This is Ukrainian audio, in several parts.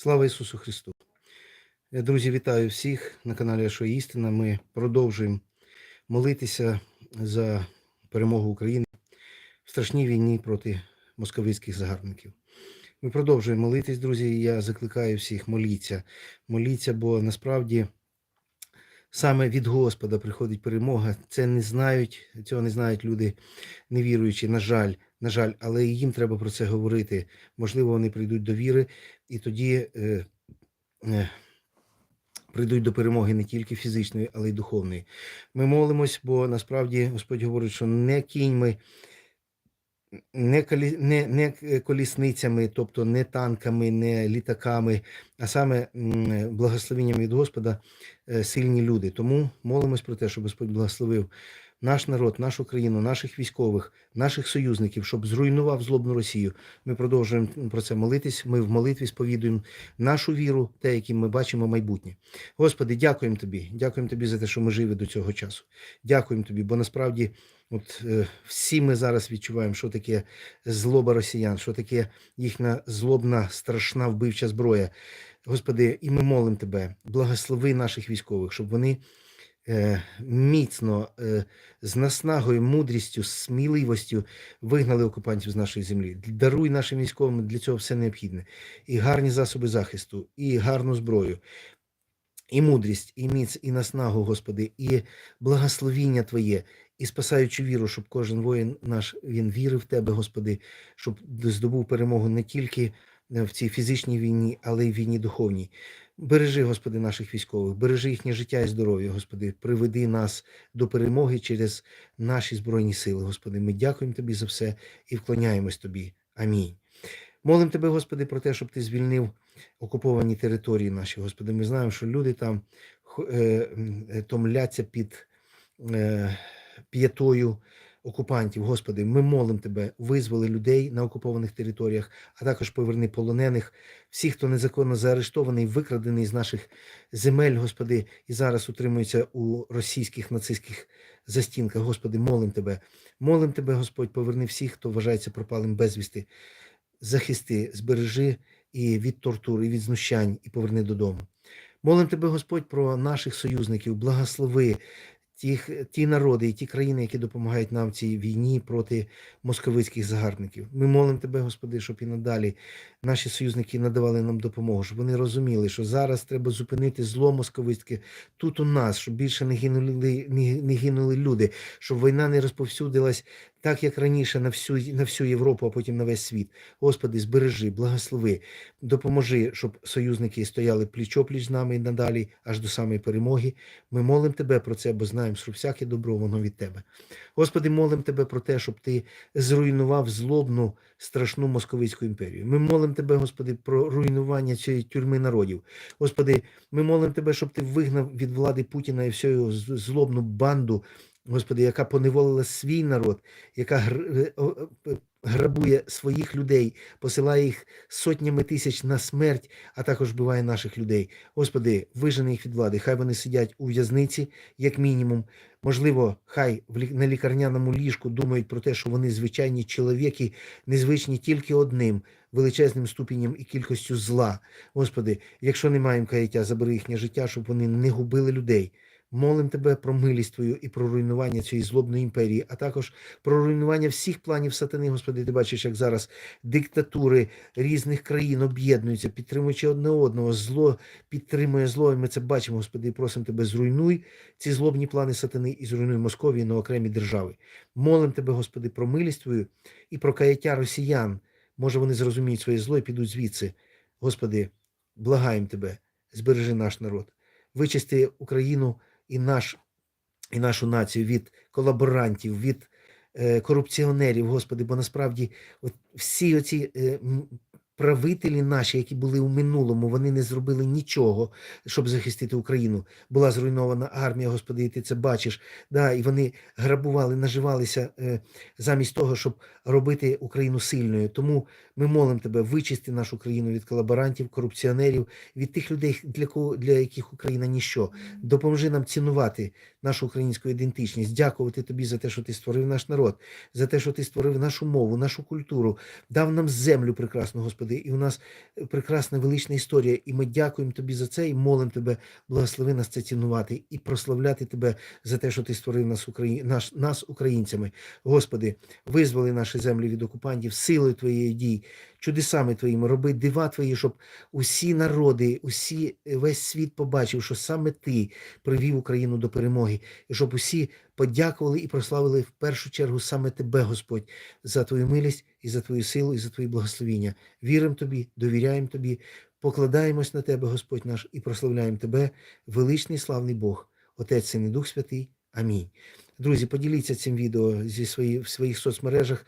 Слава Ісусу Христу! Е, Друзі, вітаю всіх на каналі «А Що Істина. Ми продовжуємо молитися за перемогу України в страшній війні проти московицьких загарбників. Ми продовжуємо молитись, друзі. Я закликаю всіх моліться. Моліться, бо насправді саме від Господа приходить перемога. Це не знають, цього не знають люди невіруючі, на жаль, на жаль, але і їм треба про це говорити. Можливо, вони прийдуть до віри, і тоді е, е, прийдуть до перемоги не тільки фізичної, але й духовної. Ми молимось, бо насправді Господь говорить, що не кіньми, не, колі, не, не колісницями, тобто не танками, не літаками, а саме благословенням від Господа е, сильні люди. Тому молимось про те, щоб Господь благословив наш народ, нашу країну, наших військових, наших союзників, щоб зруйнував злобну Росію. Ми продовжуємо про це молитись. Ми в молитві сповідуємо нашу віру, те, яким ми бачимо майбутнє. Господи, дякуємо тобі. Дякуємо тобі за те, що ми живі до цього часу. Дякуємо тобі, бо насправді. От е, всі ми зараз відчуваємо, що таке злоба росіян, що таке їхня злобна, страшна вбивча зброя. Господи, і ми молимо Тебе, благослови наших військових, щоб вони міцно, е, з наснагою, мудрістю, сміливостю вигнали окупантів з нашої землі. Даруй нашим військовим для цього все необхідне. І гарні засоби захисту, і гарну зброю. І мудрість, і міць, і наснагу, Господи, і благословіння Твоє, і спасаючи віру, щоб кожен воїн наш він вірив в Тебе, Господи, щоб здобув перемогу не тільки е, в цій фізичній війні, але й в війні духовній. Бережи, Господи, наших військових, бережи їхнє життя і здоров'я, Господи, приведи нас до перемоги через наші збройні сили, Господи. Ми дякуємо Тобі за все і вклоняємось Тобі. Амінь. Молимо Тебе, Господи, про те, щоб Ти звільнив окуповані території наші, Господи. Ми знаємо, що люди там е, е, томляться під е, п'ятою окупантів. Господи, ми молимо Тебе, визволи людей на окупованих територіях, а також поверни полонених, всіх, хто незаконно заарештований, викрадений з наших земель, Господи, і зараз утримується у російських нацистських застінках. Господи, молимо Тебе. Молимо Тебе, Господь, поверни всіх, хто вважається пропалим безвісти. Захисти, збережи і від тортур, і від знущань, і поверни додому. Молим тебе, Господь, про наших союзників, благослови тих, ті народи і ті країни, які допомагають нам в цій війні проти московицьких загарбників. Ми молимо тебе, Господи, щоб і надалі наші союзники надавали нам допомогу, щоб вони розуміли, що зараз треба зупинити зло московицьке тут у нас, щоб більше не гинули, не, не гинули люди, щоб війна не розповсюдилась так, як раніше на всю, на всю Європу, а потім на весь світ. Господи, збережи, благослови, допоможи, щоб союзники стояли пліч-опліч з нами і надалі, аж до самої перемоги. Ми молимо Тебе про це, бо знаємо, що всяке добро воно від Тебе. Господи, молимо Тебе про те, щоб Ти зруйнував злобну, страшну московицьку імперію. Ми молимо Тебе, Господи, про руйнування цієї тюрми народів. Господи, ми молимо Тебе, щоб Ти вигнав від влади Путіна і всю його злобну банду, Господи, яка поневолила свій народ, яка е, е, грабує своїх людей, посилає їх сотнями тисяч на смерть, а також вбиває наших людей. Господи, вижени їх від влади. Хай вони сидять у в'язниці, як мінімум. Можливо, хай на лікарняному ліжку думають про те, що вони звичайні чоловіки, незвичні тільки одним величезним ступенем і кількістю зла. Господи, якщо не маємо каяття, забери їхнє життя, щоб вони не губили людей. Молим тебе про милість твою і про руйнування цієї злобної імперії, а також про руйнування всіх планів сатани. Господи, ти бачиш, як зараз диктатури різних країн об'єднуються, підтримуючи одне одного. Зло підтримує зло. І ми це бачимо, Господи, і просимо тебе, зруйнуй ці злобні плани сатани і зруйнуй Московію на окремі держави. Молим тебе, Господи, про милість твою і про каяття росіян. Може, вони зрозуміють своє зло і підуть звідси. Господи, благаємо тебе, збережи наш народ, вичисти Україну і наш і нашу націю від колаборантів, від е, корупціонерів, Господи, бо насправді от всі оці е, правителі наші, які були у минулому, вони не зробили нічого, щоб захистити Україну. Була зруйнована армія, Господи, і ти це бачиш. Да, і вони грабували, наживалися е, замість того, щоб робити Україну сильною. Тому ми молимо тебе, вичисти нашу країну від колаборантів, корупціонерів, від тих людей, для кого для яких Україна ніщо. Допоможи нам цінувати нашу українську ідентичність, дякувати тобі за те, що ти створив наш народ, за те, що ти створив нашу мову, нашу культуру, дав нам землю прекрасну, Господи. Господи, і у нас прекрасна велична історія. І ми дякуємо Тобі за це і молимо Тебе, благослови нас це цінувати і прославляти Тебе за те, що Ти створив нас, Украї... наш... нас українцями. Господи, визволи наші землі від окупантів, силою Твоєї дій, чудесами Твоїми, роби дива Твої, щоб усі народи, усі, весь світ побачив, що саме Ти привів Україну до перемоги, і щоб усі подякували і прославили в першу чергу саме Тебе, Господь, за Твою милість і за Твою силу, і за Твої благословіння. Віримо Тобі, довіряємо Тобі, покладаємось на Тебе, Господь наш, і прославляємо Тебе, величний славний Бог, Отець Син і Дух Святий. Амінь. Друзі, поділіться цим відео зі свої, в своїх соцмережах,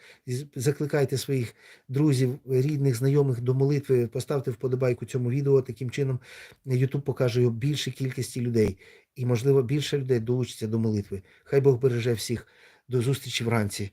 закликайте своїх друзів, рідних, знайомих до молитви, поставте вподобайку цьому відео. Таким чином YouTube покаже його більшій кількості людей. І, можливо, більше людей долучиться до молитви. Хай Бог береже всіх. До зустрічі вранці.